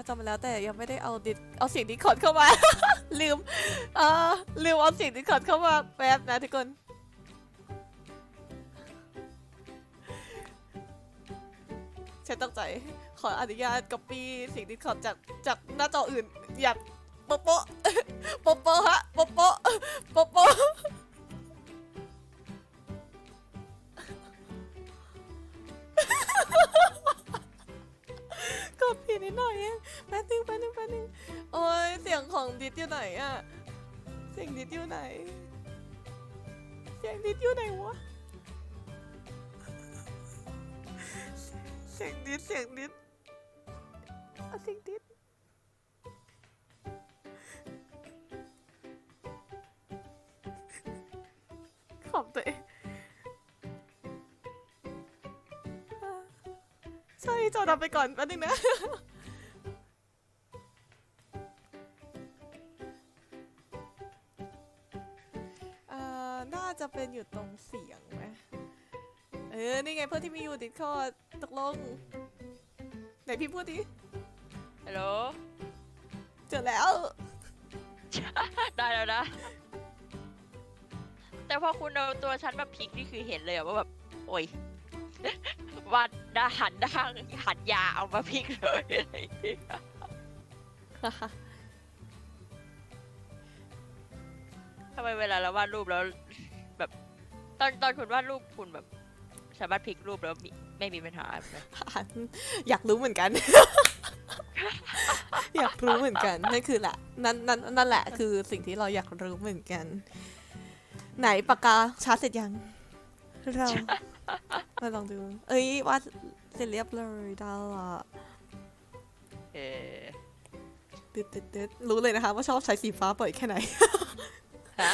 าจอมาแล้วแต่ยังไม่ได้เอาดิเอาเสียงดิสคอร์ดเข้ามา ลืมเออลืมเอาเสียงดิสคอร์ดเข้ามาแป๊บนะทุกคนฉันตั้งใจขออนุญาตก๊อปปี้เสียงดิสคอร์ดจากจากหน้าจออื่นอย่าโปโป๊ะโป๊ะโป๊ะฮะโป๊ะโป๊ะโป๊ะโปะกดผิดนิดหน่อยเองแป๊บนึงแป๊บนึงแป๊บนึงโอ้ยเสียงของดิดอยู่ไหนอะเสียงดิดอยู่ไหน เสียงดิดอยู่ไหนวะเสียงดิดเสียงดิดเอาเสียงดิดขอบตัวเอง ใช่จอดับไปก่อนแป๊บนึงนะเอ่อน่าจะเป็นอยู่ตรงเสียงไหมเออ นี่ไงเพื่อนที่มีอยู่ดิดคอร์ดตกลง ไหนพี่พูดดิ ฮัลโหล เจอแล้ว ได้แล้วนะ แต่พอคุณเอาตัวฉันมาพลิกนี่คือเห็นเลยอะว่าแบบ โอ้ย ว่าด้าหันด้างหันยาเอามาพลิกเลยอะไรอย่างเงี้ยทำไมเวลาเราวาดรูปแล้วแบบ ตอนตอนคุณวาดรูปคุณแบบ สามารถพลิกรูปแล้วมีไม่มีปัญหาไหมอยากรู้เหมือนกัน อยากรู้เหมือนกันนั่นคือแหละนั่นนั่นนั่นแหละคือสิ่งที่เราอยากรู้เหมือนกัน ไหนปากกาชาร์จเสร็จยังเรา มาลองดู เอ้ยวาดเสร็จเรียบเลยดาละเออตึ๊ดตึ๊ดตึ๊ดรู้เลยนะคะว่าชอบใช้สีฟ้าบ่อยแค่ไหน ฮะ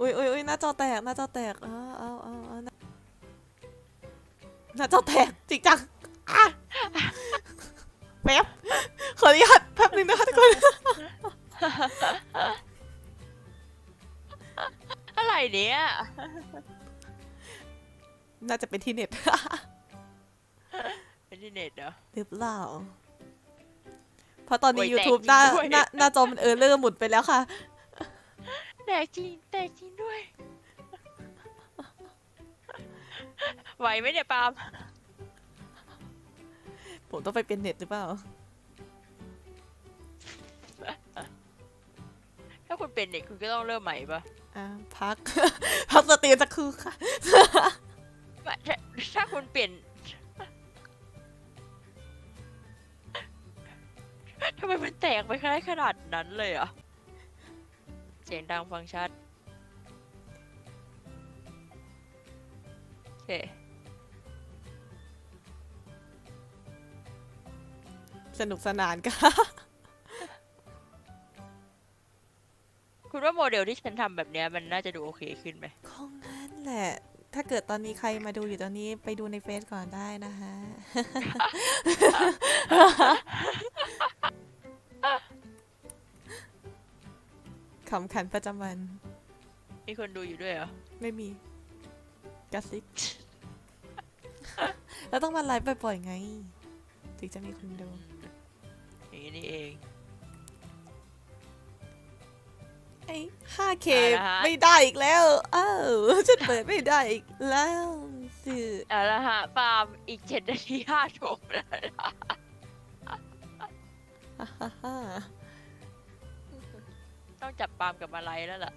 อุ้ยอุ้ยอุ้ยหน้าจอแตก หน้าจอแตกอ้าวอ้าวอ้าวอ้าวหน้าหน้าจอแตก จริงจังอะแป๊บ ขออนุญาตแป๊บนึงนะคะทุกคน อะไรเนี่ย น่าจะเป็นที่เน็ต เป็นที่เน็ตเหรอ หรือเปล่า เพราะตอนนี้ โอ้ย YouTube แตกหจริน้างด้วย หน้าหน้าจอมันเออเลอร์หมุนไปแล้วค่ะ แตกจริงแตกจริงด้วย ไหวไหมเนี่ยปาล์มผมต้องไปเป็นเน็ตหรือเปล่า ถ้าคุณเป็นเด็กคุณก็ต้องเริ่มใหม่ปะอ่าพัก พักสตรีมสักครู่ค่ะไม่ ถ้าคุณเปลี่ยนทำไมมันแตกไปขนาดขนาดนั้นเลยอะ เสียงดังฟังชัด โอเค สนุกสนานค่ะ คุณว่าโมเดลที่ฉันทำแบบเนี้ยมันน่าจะดูโอเคขึ้นไหมคงงั้นแหละ ถ้าเกิดตอนนี้ใครมาดูอยู่ตอนนี้ไปดูในเฟซก่อนได้นะคะขำขันประจำวัน มีคนดูอยู่ด้วยเหรอ ไม่มีกระซิบแล้วต้องมาไลฟ์บ่อยๆไง ถึงจะมีคนดูอย่างนี้นี่เอง ไอ้ 5K เอาละฮะ ไม่ได้อีกแล้วอ้าวฉันเปิดไม่ได้อีกแล้วสิเอาละฮะปาล์มอีกเจ็ดนาทีห้าโถแล้วนะฮ่าฮ่าฮ่าต้องจับปาล์มกับอะไรแล้วล่ะ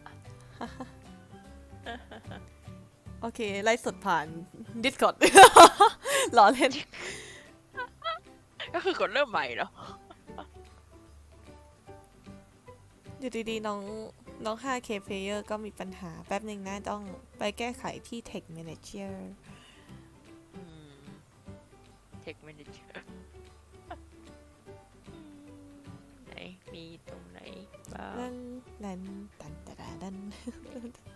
โอเค ไลฟ์สดผ่าน Discord ล้อเล่น ก็คือกดเริ่มใหม่เนาะ อยู่ดีๆน้องน้อง 5K player ก็มีปัญหาแป๊บหนึ่งนะต้องไปแก้ไขที่ Tech Manager เทคแมเนเจอร์ไหนมีตรงไหนบ้าง นั่นนั่นตันตะดาดันตัน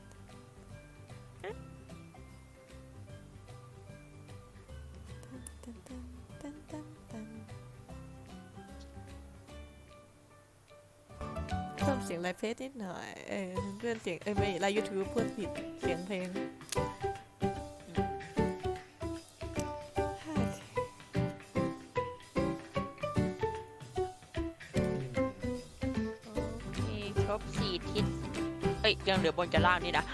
เสียงไลฟ์เฟซนิดหน่อยเพื่อนเสียง เอ้ยไม่ไลฟ์ยูทูบเพื่อนผิดเสียงเพลงมีครบสี่ทิศเอ้ย ยังเหลือบนจะล่างนี่นะ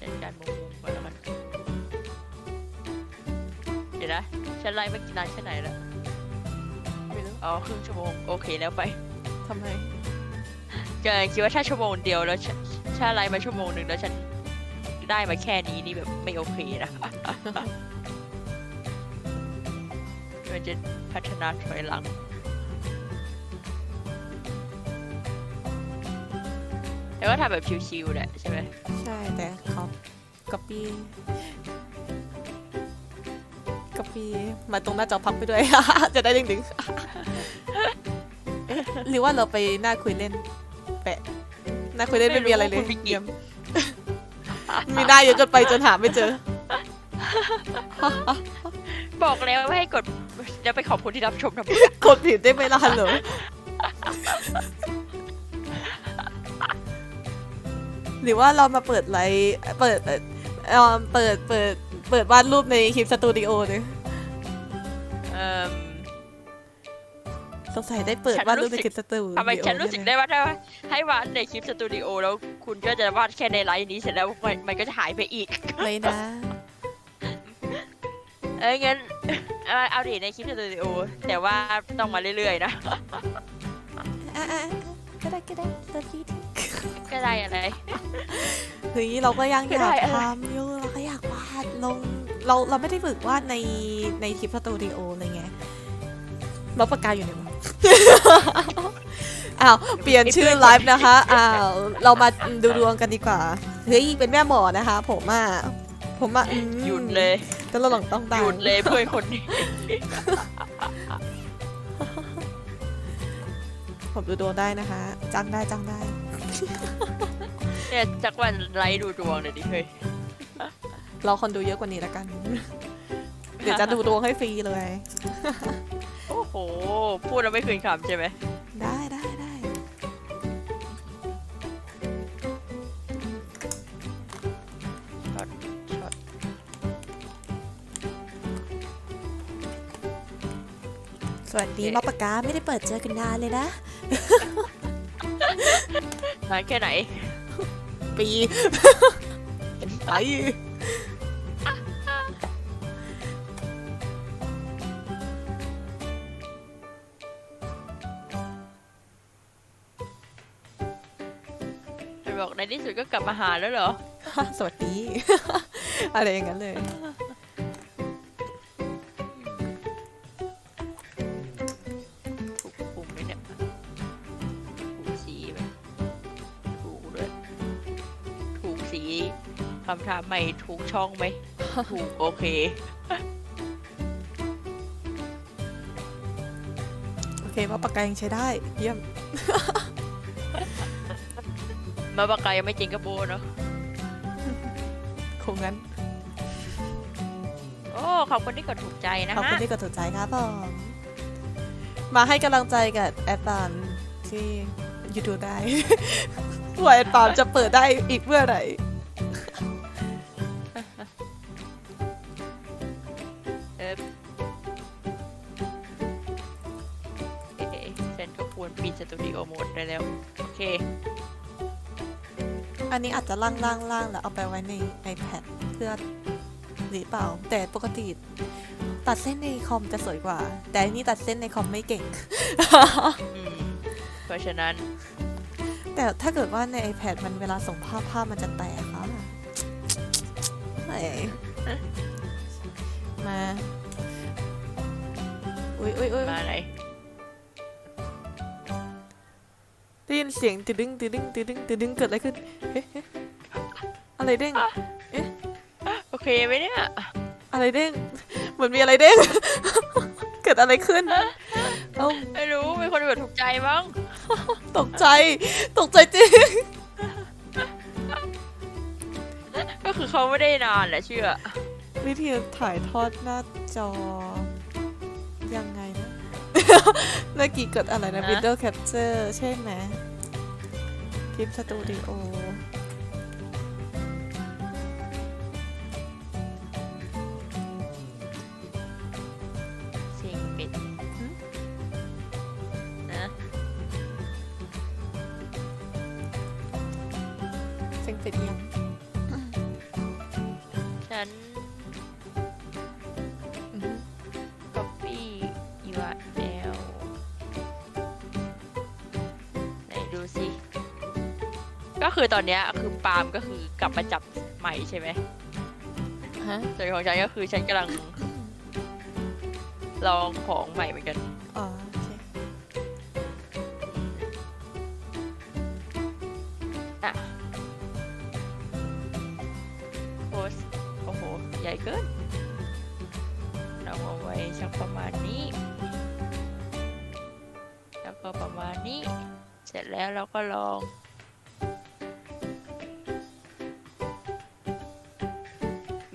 จัดการมุมๆก่อนแล้วกันเดี๋ยวนะฉันไลล์ไม่อกี้นานแค่ไหนแล้ว อ๋อครึ่งชั่วโมงโอเคแล้วไปทำไมเกินคิดว่าถ้าชั่วโมงเดียวแล้วฉันถ้าไล่มาชั่วโมงหนึ่งแล้วฉันได้มาแค่นี้นี่แบบไม่โอเคนะ มันจะพัฒนาถอยหลัง แล้วก็ทำแบบชิวๆแหละใช่ไหม ใช่แต่ขอ copy copy มาตรงหน้าจอพับไปด้วย จะได้ดึงๆเอ๊ะหรือว่าเราไปหน้าคุยเล่น แปะหน้าคุยเล่นไม่มีอะไรเลยเยี่ยมมีหน้าเยอะเกินไปจนหาไม่เจอ บอกแล้วว่าให้กดเดี๋ยวไปขอบคุณที่รับชมทำไมกดผิดได้ไหมล่ะฮัลโหลหรือว่าเรามาเปิดไลฟ์เปิดเอ่อเอ่อเปิดเปิด เปิดวาดรูปในคลิปสตูดิโอเลยเอิ่มสงสัยได้เปิดฉันวาดรูรู้ปในสึกคลิปสตูดิโอทำไมฉันรู้สึกแได้ว่าถ้าให้วาดในคลิปสตูดิโอแล้วคุณก็จะวาดแค่ในไลฟ์นี้เสร็จแล้วมันมันก็จะหายไปอีกไม่นะเอ้ยงั้นเอาเอาดิในคลิปสตูดิโอแต่ว่าต้องมาเรื่อยๆนะอะอะก็ได้ก็ได้ตัวที่ก็ได้อะไรเฮ้ยเราก็ยังก็อได้ยากอะไรทำอยู่ ลงเราเราไม่ได้ฝึกวาดในในคลิปสตูดิโออะไรเงี้ยเราปากกาอยู่ในมืออ้าวเปลี่ยนชื่อไลฟ์นะคะอ้าวเรามาดูดวงกันดีกว่าเฮ้ยเป็นแม่หมอนะคะ ผมอะผมอะอืมหยุดเลยแต่เราหลังต้องหตายยุดเลยเพื่อนคนนี้ผมดูดวงได้นะคะจ้างได้จ้างได้เนี่ยจักวันไลฟ์ดูดวงเลยดิเฮ้ย เราคนดูเยอะกว่านี้แล้วกัน เดี๋ยวจะดูดวงให้ฟรีเลย โอ้โห พูดแล้วไม่คืนคำใช่ไหม ได้ได้ได้ช็อตช็อตสวัสดีมาปากกาไม่ได้เปิดเจอกันนานเลยนะ นานแค่ไหน ปีเป็นไป ที่สุดก็กลับมาหาแล้วเหรอ สวัสดี อะไรอย่างนั้นเลย ถูกปุ่มไหมเนี่ยถูกสีไหมถูกด้วยถูกสีคำถามใหม่ถูกช่องไหม ถูกโอเค โอเคมาปากกายังใช้ได้ เยี่ยม มาปากกายังไม่จริงกระโบเนาะคงงั้น โอ้ ขอบคุณที่กดถูกใจนะขอบฮะคุณที่กดถูกใจครับผมมาให้กำลังใจกับแอดปามที่ YouTube ได้ ว่าแอดปามจะเปิดได้อีกเมื่อไหร่ จจะล่างล่างล่างแล้วเอาไปไว้ใน iPad เพื่อหรือเปล่า แต่ปกติตัดเส้นในคอมจะสวยกว่า แต่อันนี่ตัดเส้นในคอมไม่เก่ง อืมเพราะฉะนั้นแต่ถ้าเกิดว่าใน iPad มันเวลาส่งภาพภาพมันจะแตกค่ะเฮ้ยมา อุ้ยอุ้ยอุ้ยมาไหน เสียงตืดดึงตืดดึงตืดดึงตืดดึงเกิดอะไรขึ้นเอ๊ะเอ๊ะอะไรเด้งโอเคไหมเนี่ยอะไรเด้งเหมือนมีอะไรเด้ง เกิดอะไรขึ้นเอ้าไม่รู้มีคนแบบถูกใจบ้างตกใจ ตกใจจริง ก็คือเขาไม่ได้นานแหละเชื่อ วิธีถ่ายทอดหน้าจอ ยังไงนะ เมื่อกี้เกิดอะไรนะฮะ Video Capture ใช่ไหม คลิปสตูดิโอ คือตอนเนี้ยคือปาล์มก็คือกลับมาจับใหม่ใช่ไหมฮะส่วนของฉันก็คือฉันกำลังลองของใหม่เหมือนกัน อ๋อโอเคอะโพสต์โอ้โห ใหญ่เกินเราเอาไว้สักประมาณนี้ แล้วก็ประมาณนี้ เสร็จแล้วเราก็ลอง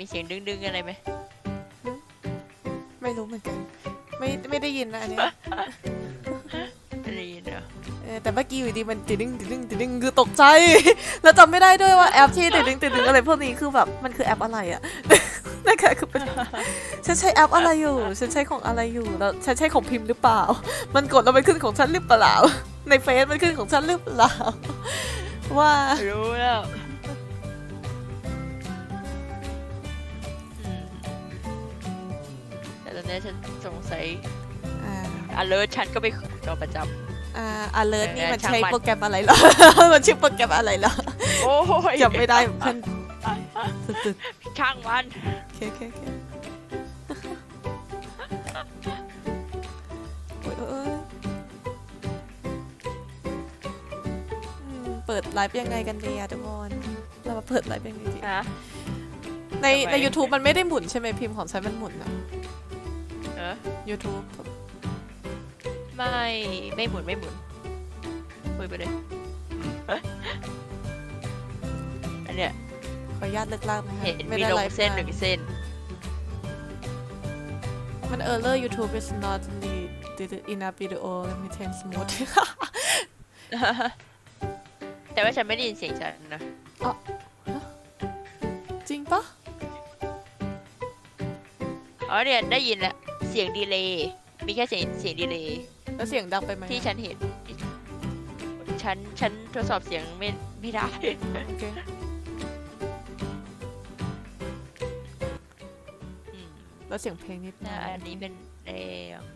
เสียงดึงๆอะไรไหมไม่รู้เหมือนกัน ไม่ไม่ได้ยินนะอันเนี้ยไม่ได้ยินเหรอเออแต่เมื่อกี้อยู่ดีมันติดดึงติดดึงติดดึงคือตกใจ แล้วจำไม่ได้ด้วยว่าแอปที่ติดดึงติดดึงอะไรพวกนี้คือแบบมันคือแอปอะไรอะนั่นค่ะคือเป็นฉันใช้แอปอะไรอยู่ ฉันใช้ของอะไรอยู่แล้วฉันใช้ของพิมพ์หรือเปล่า มันกดแล้วมันขึ้นของฉันหรือเปล่า ในเฟซมันขึ้นของฉันหรือเปล่า ว่ารู้แล้ว แต่ตอนนี้ฉันสงสัยอ่า alert ฉันก็ไม่ขึ้นจอประจอ่า alert นี่มันช่างใช้มันโปรแกรมอะไรเหรอ มันชื่อโปรแกรมอะไรเหรอำโอ้ยจำไม่ได้เพื่อนสุดช่างมัน ๆโอเคโอเคโอเคโอ้ยโอ้ยโอ้ยอืมเปิดไลฟ์ยังไงกันดีอะทุกคนเรามาเปิดไลฟ์ยังไงดีฮะในทำไม ใน YouTube มันไม่ได้หมุนใช่ไหมพิมพ์ของฉันมันหมุนอะเออ YouTube ไม่ไม่หมุนไม่หมุนคุยไปเลยเอ๊ะอันเนี้ยขออนุญาตเลิกลากนะคะเห็นไม่มีได้ลไลงฟ์เส้นาหนึ่งเส้น มัน error YouTube is not the enough video let me take smooth แต่ว่าฉันไม่ได้ยินเสียงฉันนะจริงปะอ๋อเนี่ยได้ยินแล้วเสียงดีเลย์มีแค่เสียงเสียงดีเลย์แล้วเสียงดังไปไหมที่ฉันเห็น ฉันฉันทดสอบเสียงไม่ไม่ได้ โอเคอืมแล้วเสียงเพลงนิดหแต่น่อยอันนี้เป็นเออ